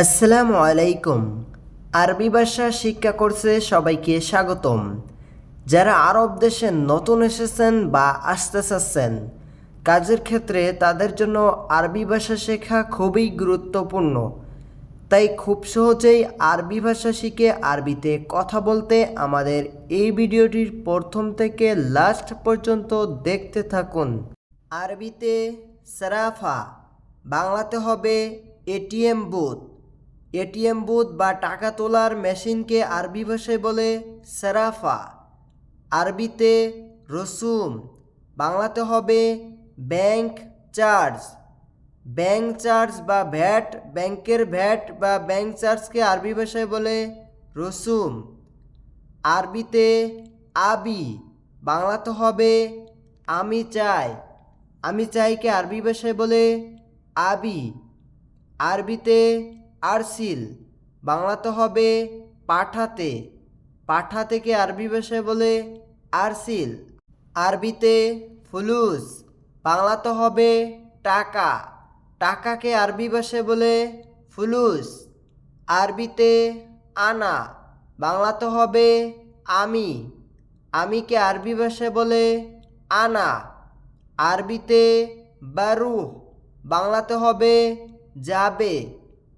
আসসালামু আলাইকুম। আরবি ভাষা শিক্ষা কোর্সে সবাইকে স্বাগতম। যারা আরব দেশে নতুন এসেছেন বা আসতে চাচ্ছেন, কাজের ক্ষেত্রে তাদের জন্য আরবি ভাষা শেখা খুবই গুরুত্বপূর্ণ। তাই খুব সহজেই আরবি ভাষা শিখে আরবিতে কথা বলতে আমাদের এই ভিডিওটির প্রথম থেকে লাস্ট পর্যন্ত দেখতে থাকুন। আরবিতে সারাফা, বাংলাতে হবে এটিএম বুথ। এটিএম বুথ বা টাকা তোলার মেশিনকে আরবি ভাষায় বলে সেরাফা। আরবিতে রসুম, বাংলাতে হবে ব্যাংক চার্জ। ব্যাংক চার্জ বা ভ্যাট, ব্যাংকের ভ্যাট বা ব্যাংক চার্জকে আরবি ভাষায় বলে রসুম। আরবিতে আবি, বাংলাতে হবে আমি চাই। আমি চাইকে আরবি ভাষায় বলে আবি। আরবিতে আরসিল বাংলাতে হবে পাঠাতে। পাঠাতেকে আরবি ভাষায় বলে আরসিল। আরবিতে ফুলুস বাংলাতে হবে টাকা। টাকাকে আরবি ভাষায় বলে ফুলুস। আরবিতে আনা বাংলাতে হবে আমি। আমিকে আরবি ভাষায় বলে আনা। আরবিতে বারুহ বাংলাতে হবে যাবে।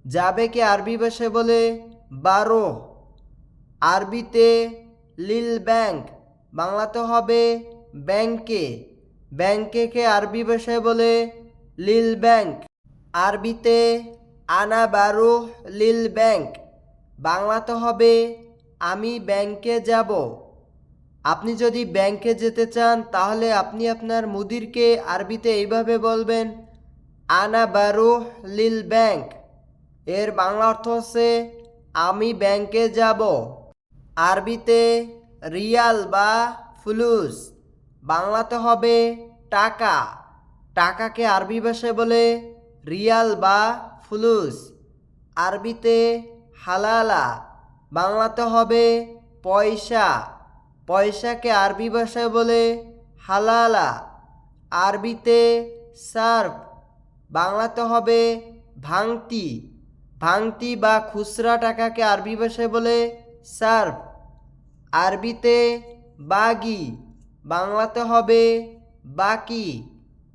যাবেকে আরবি ভাষায় বলে? বারো। আরবিতে লিল ব্যাংক, বাংলাতে হবে ব্যাংকে। ব্যাংকেকে আরবি ভাষায় বলে? লিল ব্যাংক। আরবিতে আনা বারো লিল ব্যাংক, বাংলাতে হবে আমি ব্যাংকে যাব। আপনি যদি ব্যাংকে যেতে চান, তাহলে আপনি আপনার মুদিরকে আরবিতে এইভাবে বলবেন আনা বারো লিল ব্যাংক। এর বাংলা অর্থ হচ্ছে, আমি ব্যাংকে যাব। আরবিতে, রিয়াল বা ফুলুস বাংলাতে হবে, টাকা টাকাকে আরবি ভাষায় বলে, রিয়াল বা ফুলুস আরবিতে, হালালা বাংলাতে হবে, পয়সা পয়সাকে আরবি ভাষায় বলে, হালালা আরবিতে সার্ফ বাংলাতে হবে, ভাঙতি ভাঙতি বা খুচরা টাকাকে আরবি ভাষায় বলে সার্ফ আরবিতে বাগি, বাংলাতে হবে বাকি।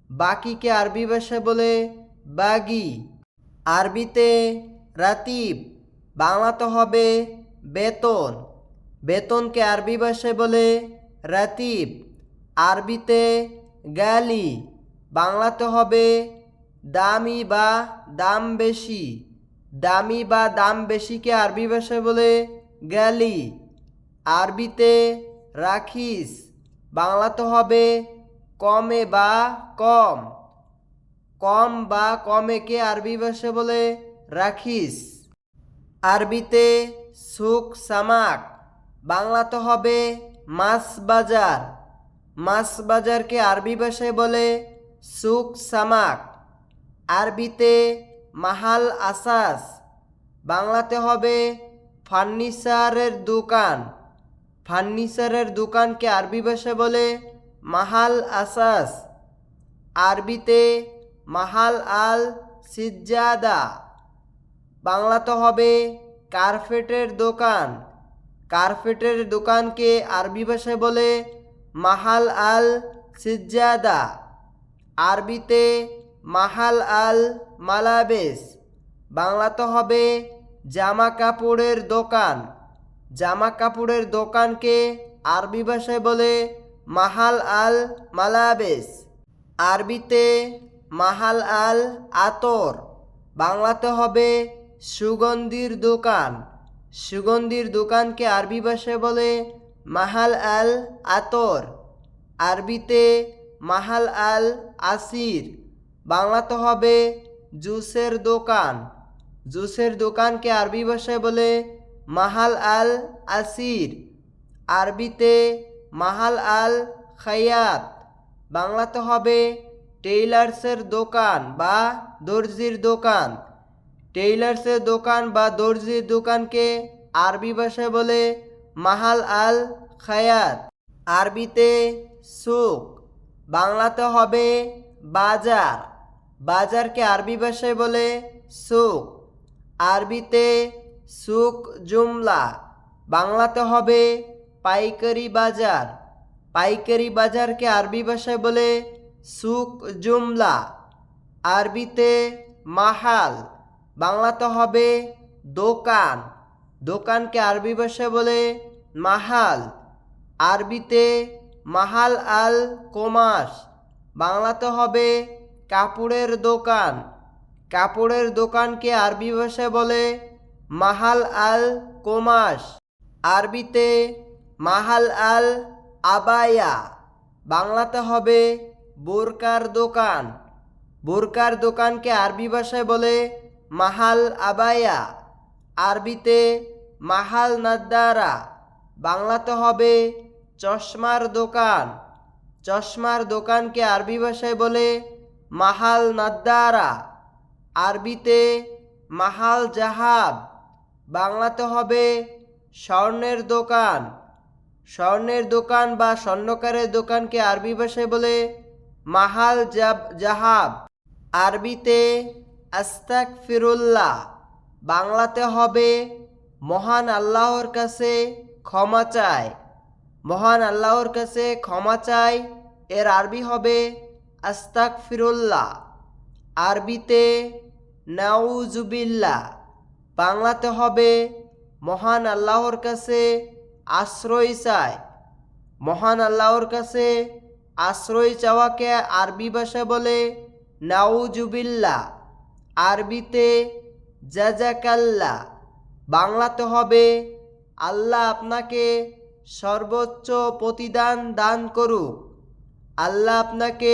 বাকিকে আরবি ভাষায় বলে বাগি। আরবিতে রাতিব, বাংলাতে হবে বেতন। বেতনকে আরবি ভাষায় বলে রাতিব। আরবিতে গালি, বাংলাতে হবে দামি বা দাম বেশি। দামি বা দাম বেশিকে আরবি ভাষায় বলে গালি আরবিতে রাখিস বাংলাতে হবে কমে বা কম। কম বা কমেকে আরবি ভাষায় বলে রাখিস। আরবিতে সুখ, সামাক বাংলাতে হবে মাছ বাজার। মাছ বাজারকে আরবি ভাষায় বলে সুক সামাক। আরবিতে মাহাল আসাস। বাংলাতে হবে ফার্নিচারের দোকান। ফার্নিচারের দোকানকে আরবি ভাষায় বলে মাহাল আসাস। আরবিতে মাহাল আল সিজ্জাদা। বাংলাতে হবে কার্পেটের দোকান। কার্পেটের দোকানকে আরবি ভাষায় বলে মাহাল আল সিজ্জাদা। আরবিতে মাহাল আল মালাবেস বাংলাতে হবে জামা কাপড়ের দোকান। জামা কাপড়ের দোকানকে আরবি ভাষায় বলে মাহাল আল মালাবেস আরবিতে মাহাল আল আতর। বাংলাতে হবে সুগন্ধির দোকান। সুগন্ধির দোকানকে আরবি ভাষায় বলে মাহাল আল আতর। আরবিতে মাহাল আল আসির। বাংলাতে হবে জুসের দোকান। জুসের দোকানকে আরবি ভাষায় বলে মাহাল আল আসির। আরবিতে মাহাল আল খায়াত বাংলাতে হবে টেইলার্সের দোকান বা দর্জির দোকান। টেইলার্সের দোকান বা দর্জির দোকানকে আরবি ভাষায় বলে মাহাল আল খায়াত আরবিতে সুক বাংলাতে হবে বাজার। বাজারকে আরবি ভাষায় বলে সুক আরবিতে সুক জুমলা। বাংলাতে হবে পাইকারি বাজার। পাইকারি বাজারকে আরবি ভাষায় বলে সুক জুমলা। আরবিতে মাহাল। বাংলাতে হবে দোকান। দোকানকে আরবি ভাষায় বলে মাহাল। আরবিতে মাহাল আল কোমাস বাংলাতে হবে কাপড়ের দোকান। কাপড়ের দোকানকে আরবি ভাষায় বলে মাহাল আল কোমাস। আরবিতে মাহাল আল আবায়া। বাংলাতে হবে বোরকার দোকান। বোরকার দোকানকে আরবি ভাষায় বলে মাহাল আবায়া। আরবিতে মাহাল নাদ্দারা। বাংলাতে হবে চশমার দোকান। চশমার দোকানকে আরবি ভাষায় বলে মাহাল নাদ্দারা। আরবিতে মাহাল জাহাব। বাংলাতে হবে স্বর্ণের দোকান। স্বর্ণের দোকান বা স্বর্ণকারের দোকানকে আরবি ভাষায় বলে মাহাল জাহাব। আরবিতে আস্তাক ফিরুল্লাহ বাংলাতে হবে মহান আল্লাহর কাছে ক্ষমা চায়। মহান আল্লাহর কাছে ক্ষমা চাই, এর আরবি হবে আস্তাক ফিরুল্লাহ আরবিতে নাউজুবিল্লা বাংলাতে হবে মহান আল্লাহর কাছে আশ্রয় চায় মহান আল্লাহর কাছে আশ্রয় চাওয়াকে আরবি ভাষা বলে নাউজুবিল্লা আরবিতে জাজাকাল্লা বাংলাতে হবে আল্লাহ আপনাকে সর্বোচ্চ প্রতিদান দান করুক। আল্লাহ আপনাকে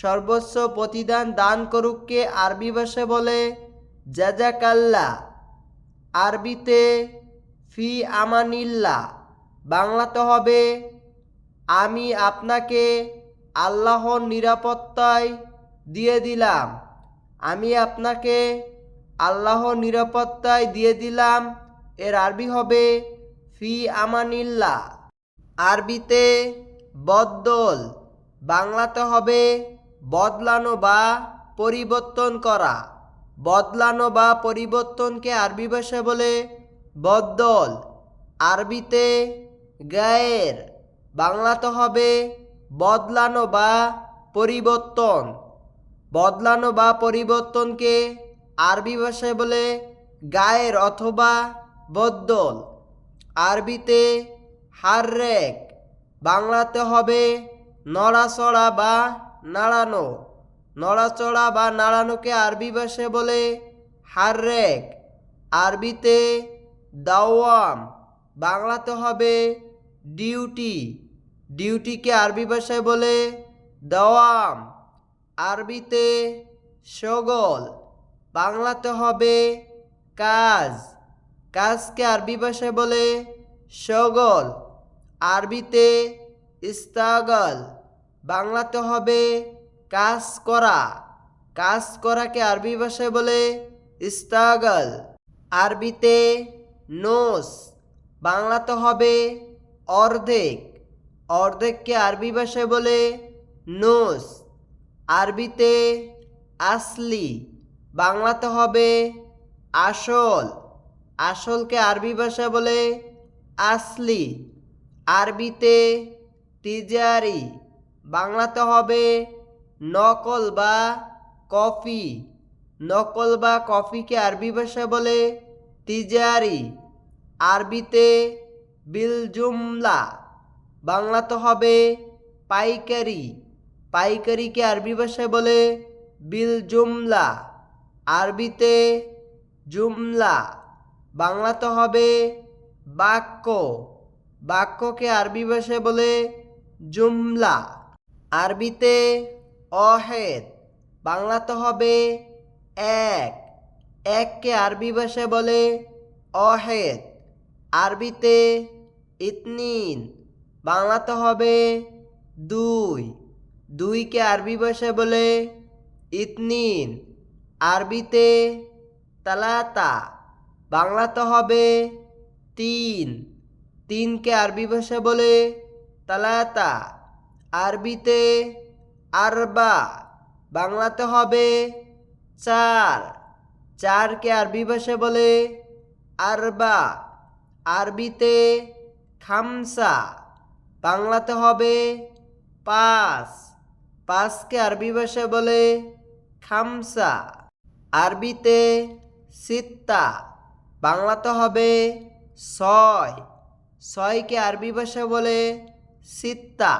সর্বোচ্চ প্রতিদান দান করুককে আরবি ভাষায় বলে জাজাকাল্লা আরবিতে ফি আমানিল্লা। বাংলাতে হবে, আমি আপনাকে আল্লাহর নিরাপত্তায় দিয়ে দিলাম। আমি আপনাকে আল্লাহর নিরাপত্তায় দিয়ে দিলাম। এর আরবি হবে ফি আমানিল্লা। আরবিতে বদল বাংলাতে হবে বদলানো বা পরিবর্তন করা। বদলানো বা পরিবর্তনকে আরবি ভাষায় বলে বদল আরবিতে গায়ের, বাংলাতে হবে বদলানো বা পরিবর্তন। বদলানো বা পরিবর্তনকে আরবি ভাষায় বলে গায়ের অথবা বদল আরবিতে হাররেক, বাংলাতে হবে নড়াচড়া বা নাড়ানো। নড়াচড়া বা নাড়ানোকে আরবি ভাষায় বলে হাররেক। আরবিতে দাওয়াম, বাংলাতে হবে ডিউটি। ডিউটিকে আরবি ভাষায় বলে দাওয়াম। আরবিতে সগল, বাংলাতে হবে কাজ। কাজকে আরবি ভাষায় বলে সগল, আরবিতে ইস্তাগল, বাংলাতে হবে কাজ করা। কাজ করাকে আরবি ভাষায় বলে ইস্তাগল, আরবিতে নোস, বাংলাতে হবে অর্ধেক। অর্ধেককে আরবি ভাষায় বলে নোস, আরবিতে আসলি, বাংলাতে হবে আসল। আসলকে আরবি ভাষা বলে আসলি। আরবিতে তিজারি, বাংলাতে হবে নকল বা কফি। নকল বা কফিকে আরবি ভাষা বলে তিজারি। আরবিতে বিলজুমলা, বাংলাতে হবে পাইকারি। পাইকারিকে আরবি ভাষায় বলে বিল জুমলা আরবিতে জুমলা। বাংলাতে হবে বাক্য। বাক্যকে আরবি ভাষায় বলে জুমলা। আরবিতে অহেদ। বাংলাতে হবে এক। এককে আরবি ভাষায় বলে অহেদ। আরবিতে ইতনিন। বাংলাতে হবে দুই। দুইকে আরবি ভাষায় বলে ইতনিন। আরবিতে তালাতা। বাংলাতে হবে তিন। তিনকে আরবি ভাষায় বলে তালাতা, আরবিতে আরবা, বাংলাতে হবে চার। চারকে আরবি ভাষায় বলে আরবা, আরবিতে খামসা, বাংলাতে হবে পাঁচ। পাঁচকে আরবি ভাষায় বলে খামসা, আরবিতে সিত্তা। বাংলাতে হবে ছয়। ছয়কে আরবি ভাষা বলে সিত্তা,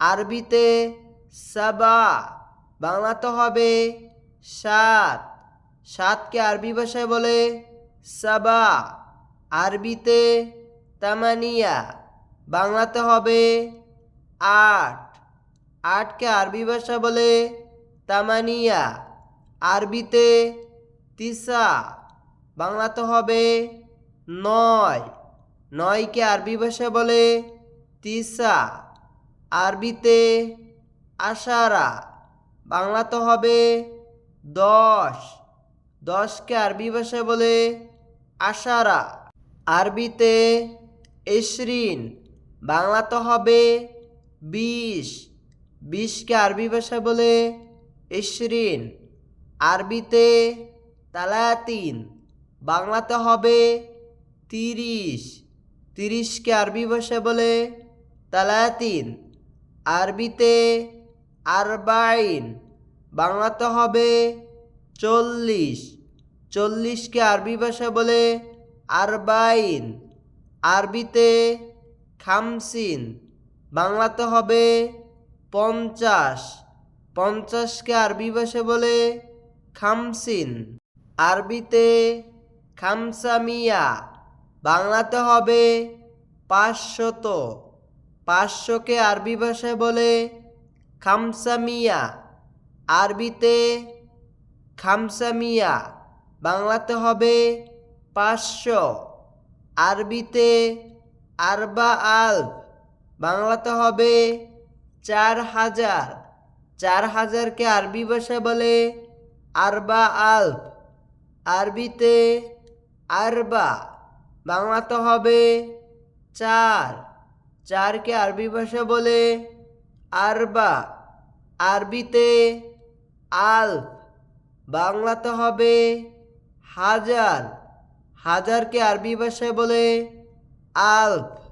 আরবিতে সাবা। বাংলাতে হবে সাত। সাতকে আরবি ভাষায় বলে সাবা, আরবিতে তামানিয়া। বাংলাতে হবে আট। আটকে আরবি ভাষা বলে তামানিয়া, আরবিতে তিসা। বাংলাতে হবে নয়। নয়কে আরবি ভাষা বলে তিসা, আরবিতে আশারা। বাংলাতে হবে দশ। দশকে আরবি ভাষায় বলে আশারা। আরবিতে ইশরিন বাংলাতে হবে বিশ। বিশকে আরবি ভাষায় বলে এশরিন, আরবিতে তালাতিন বাংলাতে হবে তিরিশ। তিরিশকে আরবি ভাষায় বলে তালাতিন আরবিতে আরবাইন। বাংলাতে হবে চল্লিশ। চল্লিশকে আরবি ভাষায় বলে আরবাইন। আরবিতে খামসিন। বাংলাতে হবে পঞ্চাশ। পঞ্চাশকে আরবি ভাষায় বলে খামসিন। আরবিতে খামসামিয়া, বাংলাতে হবে পাঁচশত। পাঁচশোকে আরবি ভাষায় বলে খামসামিয়া, আরবিতে খামসামিয়া, বাংলাতে হবে পাঁচশো। আরবিতে আরবা আলফ বাংলাতে হবে চার হাজার। চার হাজারকে আরবি ভাষায় বলে আরবা আলফ আরবিতে আরবা। বাংলাতে হবে চার। চারকে আরবি ভাষা বলে আরবা। আরবিতে আলফ। বাংলাতে হবে হাজার। হাজারকে আরবি ভাষায় বলে আলফ।